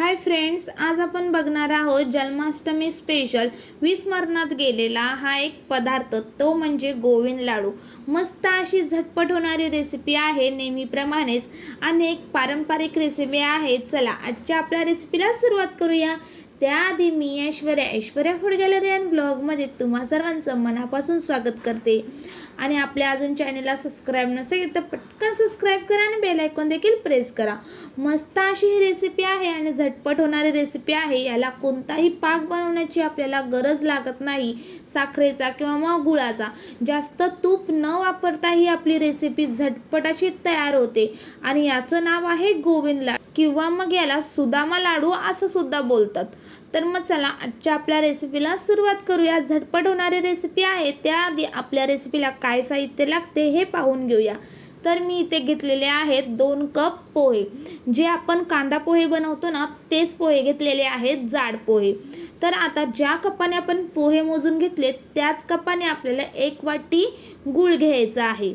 Hi friends आज आपण बघणार आहोत जन्माष्टमी स्पेशल विस्मरणात गेलेला हा एक पदार्थ तो म्हणजे गोविंद लाडू. मस्त अशी झटपट होणारी रेसिपी आहे नेहमीप्रमाणेच. अनेक पारंपरिक रेसिपी आहेत. चला आजच्या आपल्या रेसिपीला सुरुवात करूया. त्याआधी मी Aishwarya Aishwarya food gallery and ब्लॉगमध्ये तुम्हा सर्वांचं मनापासून स्वागत करते. आणि आपल्या अजून चॅनेलला सबस्क्राईब नसेल तर पटकन सबस्क्राईब करा आणि बेल आयकॉन देखील प्रेस करा. मस्त अशी ही रेसिपी आहे आणि झटपट होणारी रेसिपी आहे. याला कोणताही पाक बनवण्याची आपल्याला गरज लागत नाही. साखरेचा किंवा मग गुळाचा. जास्त तूप न वापरता ही आपली रेसिपी झटपट अशी तयार होते. आणि याचं नाव आहे गोविंद लाडू किंवा मग याला सुदामा लाडू असं सुद्धा बोलतात. तर मग चला आजच्या आपल्या रेसिपीला सुरुवात करूया. झटपट होणारी रेसिपी आहे. त्याआधी आपल्या रेसिपीला काय साहित्य लागते हे पाहून घेऊया. तर मी इथे घेतलेले आहेत दोन कप पोहे. जे आपण कांदा पोहे बनवतो ना तेच पोहे घेतलेले आहेत जाड पोहे. तर आता ज्या कपाने आपण पोहे मोजून घेतले त्याच कपाने आपल्याला एक वाटी गूळ घ्यायचा आहे.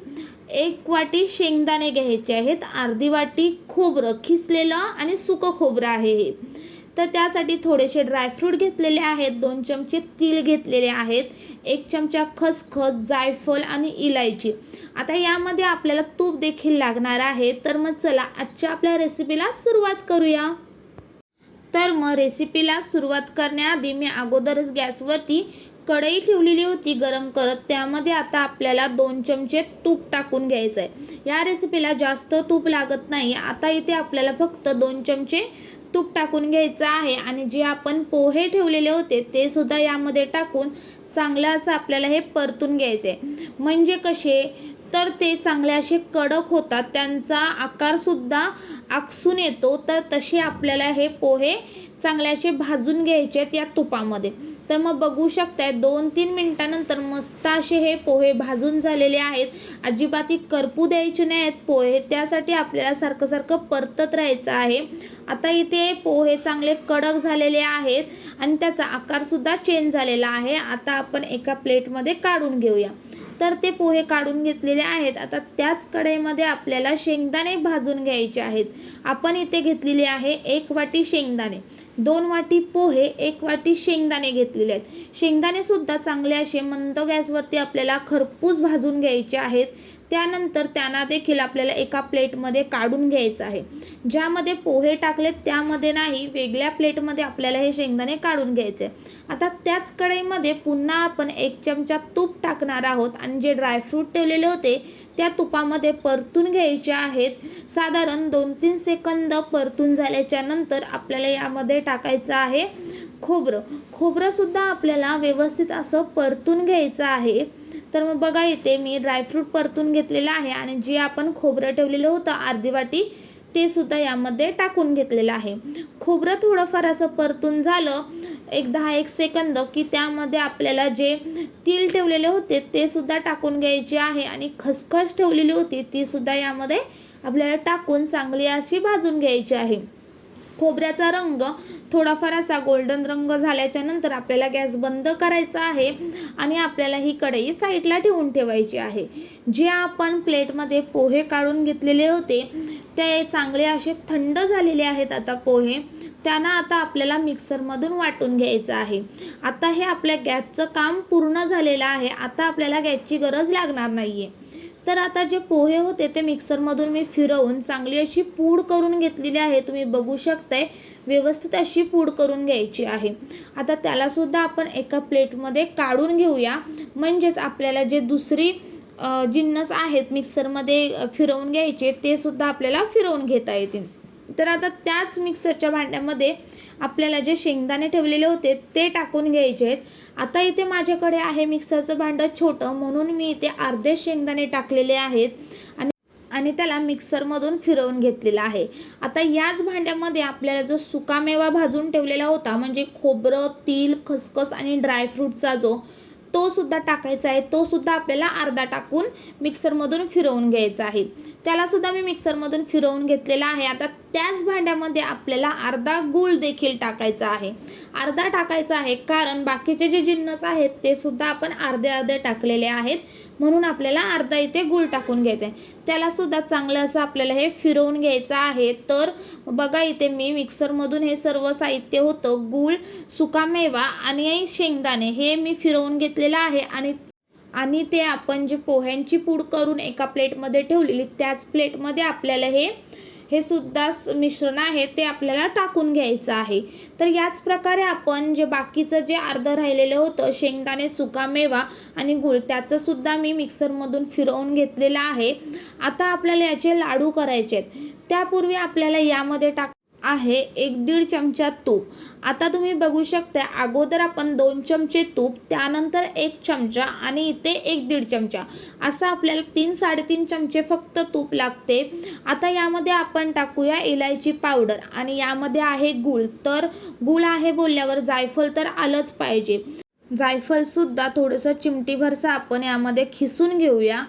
एक वाटी शेंगदाणे घ्यायचे आहेत. अर्धी वाटी खोबरं खिसलेलं आणि सुकं खोबरं आहे हे. तर त्यासाठी थोडेसे ड्रायफ्रूट घेतलेले आहेत. दोन चमचे तिल घेतलेले आहेत. एक चमचा खसखस जायफळ आणि इलायची. आता यामध्ये आपल्याला तूप देखील लागणार आहे. तर मग चला आजच्या आपल्या रेसिपीला सुरुवात करूया. तर मग रेसिपीला सुरुवात करण्याआधी मी अगोदरच गॅसवरती कढई ठेवलेली होती गरम करत. त्यामध्ये आता आपल्याला दोन चमचे तूप टाकून घ्यायचं आहे या रेसिपीला जास्त तूप लागत नाही. आता इथे आपल्याला फक्त दोन चमचे तूप टाकून घ्यायचं आहे आणि जे आपण पोहे ठेवलेले होते ते सुद्धा यामध्ये टाकून चांगलं असं आपल्याला हे परतून घ्यायचं आहे म्हणजे कसे? तर ते चांगले असे कडक होतात त्यांचा आकारसुद्धा आकसून येतो तर तसे आपल्याला हे पोहे चांगले असे भाजून घ्यायचे आहेत या तुपामध्ये. तर मग बघू शकताय दोन तीन मिनटानंतर मस्त असे हे पोहे भाजून झालेले आहेत. अजिबाती करपू द्यायचे नाही आहेत पोहे त्यासाठी आपल्याला सारखं सारखं परतत राहायचं आहे. आता इथे पोहे चांगले कडक झालेले आहेत आणि त्याचा आकारसुद्धा चेंज झालेला आहे. आता आपण एका प्लेटमध्ये काढून घेऊया. तर ते पोहे काढून घेतलेले आहेत. आता त्याच कढईमध्ये आपल्याला शेंगदाणे भाजून घ्यायचे आहेत. आपण इथे घेतलेले आहे एक वाटी शेंगदाणे. दोन वाटी पोहे एक वाटी शेंगदाणे घेतलेले आहेत. शेंगदाणे सुद्धा चांगले असे मंद गॅसवरती आपल्याला खरपूस भाजून घ्यायचे आहेत. त्यानंतर त्यांना देखील आपल्याला एका प्लेटमध्ये काढून घ्यायचं आहे. ज्यामध्ये पोहे टाकलेत त्यामध्ये नाही वेगळ्या प्लेटमध्ये आपल्याला हे शेंगदाणे काढून घ्यायचे. आता त्याच कढईमध्ये पुन्हा आपण एक चमचा तूप टाकणार आहोत आणि जे ड्रायफ्रूट ठेवलेले होते त्या तुपामध्ये परतून घ्यायचे आहेत. साधारण दोन तीन सेकंद परतून झाल्याच्यानंतर आपल्याला यामध्ये टाकायचं आहे खोबरं. खोबरंसुद्धा आपल्याला व्यवस्थित असं परतून घ्यायचं आहे. तर मग बघा इथे मी ड्रायफ्रूट परतून घेतलेलं आहे आणि जे आपण खोबरं ठेवलेलं होतं अर्धी वाटी ते सुद्धा यामध्ये टाकून घेतलेलं आहे. खोबरं थोडंफार असं परतून झालं एक दहा एक सेकंद की त्यामध्ये आपल्याला जे तीळ ठेवलेले होते ते सुद्धा टाकून घ्यायचे आहे आणि खसखस ठेवलेली होती ती सुद्धा यामध्ये आपल्याला टाकून चांगली अशी भाजून घ्यायची आहे. खोबऱ्याचा रंग थोडाफार असा गोल्डन रंग झाल्याच्यानंतर आपल्याला गॅस बंद करायचा आहे आणि आपल्याला ही कढई साईडला ठेवून ठेवायची आहे. जे आपण प्लेटमध्ये पोहे काढून घेतलेले होते ते चांगले असे थंड झालेले आहेत आता पोहे. त्यांना आता आपल्याला मिक्सरमधून वाटून घ्यायचं आहे. आता हे आपल्या गॅसचं काम पूर्ण झालेलं आहे. आता आपल्याला गॅसची गरज लागणार नाही आहे तर आता जे पोहे होते ते मिक्सरमधून मी फिरवून चांगली अशी पूड करून घेतलेली आहे. तुम्ही बघू शकताय व्यवस्थित अशी पूड करून घ्यायची आहे. आता त्यालासुद्धा आपण एका प्लेटमध्ये काढून घेऊया. म्हणजेच आपल्याला जे दुसरी जिन्नस आहेत मिक्सरमध्ये फिरवून घ्यायचे ते सुद्धा आपल्याला फिरवून घेता येतील. तर आता त्याच मिक्सरच्या भांड्यामध्ये आपल्याला जे शेंगदाणे ठेवलेले होते ते टाकून घ्यायचे आहेत. आता इथे माझ्याकडे आहे मिक्सरचं भांडं छोटं म्हणून मी इथे अर्धे शेंगदाणे टाकलेले आहेत आणि आणि त्याला मिक्सरमधून फिरवून घेतलेला आहे. आता याच भांड्यामध्ये आपल्याला जो सुकामेवा भाजून ठेवलेला होता म्हणजे खोबरं तील खसखस आणि ड्रायफ्रूटचा जो तो सुद्धा टाकायचा आहे. तो सुद्धा आपल्याला अर्धा टाकून मिक्सरमधून फिरवून घ्यायचा आहे. त्याला सुद्धा मी मिक्सरमधून फिरवून घेतलेला आहे. आता त्याच भांड्यामध्ये आपल्याला अर्धा गूळ देखील टाकायचा आहे. अर्धा टाकायचा आहे कारण बाकीचे जे जिन्नस आहेत ते सुद्धा आपण अर्धे अर्धे टाकलेले आहेत. म्हणून आपल्याला अर्धा इथे गूळ टाकून घ्यायचा आहे त्याला सुद्धा चांगलं असं आपल्याला हे फिरवून घ्यायचं आहे. तर बघा इथे मी मिक्सरमधून हे सर्व साहित्य होतं. गूळ सुकामेवा आणि शेंगदाणे हे मी फिरवून घेतलेलं आहे आणि आणि ते आपण जे पोह्यांची पूड करून एका प्लेटमध्ये ठेवलेली त्याच प्लेटमध्ये आपल्याला हे हे सुद्धा स- मिश्रण आहे ते आपल्याला टाकून घ्यायचं आहे. तर याच प्रकारे आपण जे बाकीचं जे अर्धं राहिलेलं होतं शेंगदाणे सुकामेवा आणि गुळ त्याचं सुद्धा मी मिक्सरमधून फिरवून घेतलेलं आहे. आता आपल्याला याचे लाडू करायचे आहेत त्यापूर्वी आपल्याला यामध्ये टाक आहे एक दीड चमचा तूप. आता तुम्ही बघू शकता अगोदर आपण दोन चमचे तूप त्यानंतर एक चमचा आणि इथे एक दीड चमचा. असं आपल्याला तीन साडेतीन चमचे फक्त तूप लागते. आता यामध्ये आपण टाकूया इलायची पावडर आणि यामध्ये आहे गूळ. तर गूळ आहे बोलल्यावर जायफळ तर आलंच पाहिजे. जायफळसुद्धा थोडंसं चिमटीभरचं आपण यामध्ये खिसून घेऊया.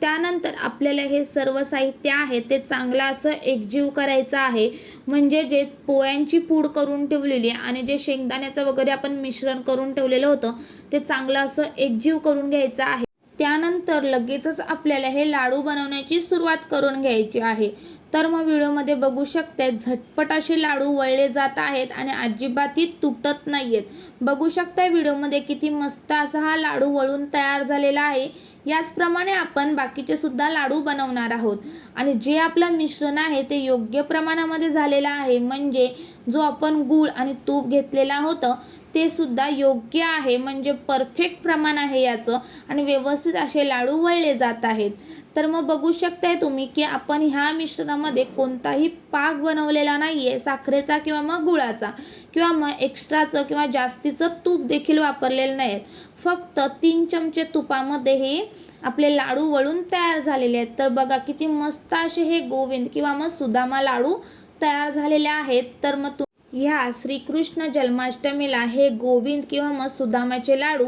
त्यानंतर आपल्याला हे सर्व साहित्य आहे ते चांगलं असं एकजीव करायचं आहे. म्हणजे जे पोळ्यांची पूड करून ठेवलेली आहे आणि जे शेंगदाण्याचं वगैरे आपण मिश्रण करून ठेवलेलं होतं ते चांगलं असं एकजीव करून घ्यायचं आहे. त्यानंतर लगेचच आपल्याला हे लाडू बनवण्याची सुरुवात करून घ्यायची आहे. तर मग व्हिडिओमध्ये बघू शकते झटपट असे लाडू वळले जात आहेत आणि अजिबातही तुटत नाही आहेत बघू शकताय व्हिडिओमध्ये किती मस्त असा हा लाडू वळून तयार झालेला आहे. याचप्रमाणे आपण बाकीचे सुद्धा लाडू बनवणार आहोत. आणि जे आपलं मिश्रण आहे ते योग्य प्रमाणामध्ये झालेलं आहे. म्हणजे जो आपण गूळ आणि तूप घेतलेला होतं ते सुद्धा योग्य आहे. म्हणजे परफेक्ट प्रमाण आहे याचं. आणि व्यवस्थित असे लाडू वळले जात आहेत. तर मग बघू शकताय तुम्ही की आपण ह्या मिश्रणामध्ये कोणताही पाक बनवलेला नाही आहे साखरेचा किंवा मग गुळाचा किंवा मग एक्स्ट्राचं किंवा जास्तीचं तूप देखील वापरलेलं नाही आहेत फक्त तीन चमचे तुपामध्ये हे आपले लाडू वळून तयार झालेले आहेत. तर बघा किती मस्त असे हे गोविंद किंवा मग सुदामा लाडू तयार झालेले आहेत. तर मग ह्या श्रीकृष्ण जन्माष्टमीला हे गोविंद किंवा मग सुदामाचे लाडू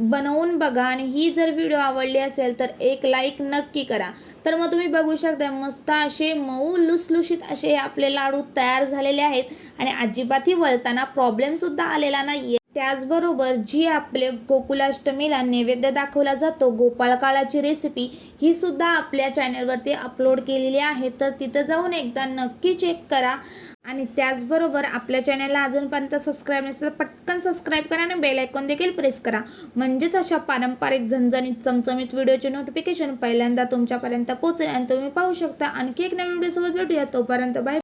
बनवून बघा आणि ही जर व्हिडिओ आवडली असेल तर एक लाईक नक्की करा. तर मग तुम्ही बघू शकता मस्त असे मऊ लुसलुशीत असे हे आपले लाडू तयार झालेले आहेत आणि अजिबातही वळताना प्रॉब्लेमसुद्धा आलेला नाही आहे त्याचबरोबर जी आपले गोकुलाष्टमीला नैवेद्य दाखवला जातो गोपाळकाळाची रेसिपी ही सुद्धा आपल्या चॅनलवरती अपलोड केलेली आहे. तर तिथं जाऊन एकदा नक्की चेक करा. आणि त्याचबरोबर आपल्या चॅनलला अजूनपर्यंत सबस्क्राईब नसेल पटकन सबस्क्राईब करा आणि बेल आयकॉन देखील प्रेस करा. म्हणजेच अशा पारंपरिक झणझणीत चमचमीत व्हिडिओचे नोटिफिकेशन पहिल्यांदा तुमच्यापर्यंत पोहोचेल आणि तुम्ही पाहू शकता. आणखी एक नवीन व्हिडिओसोबत भेटूया. तोपर्यंत बाय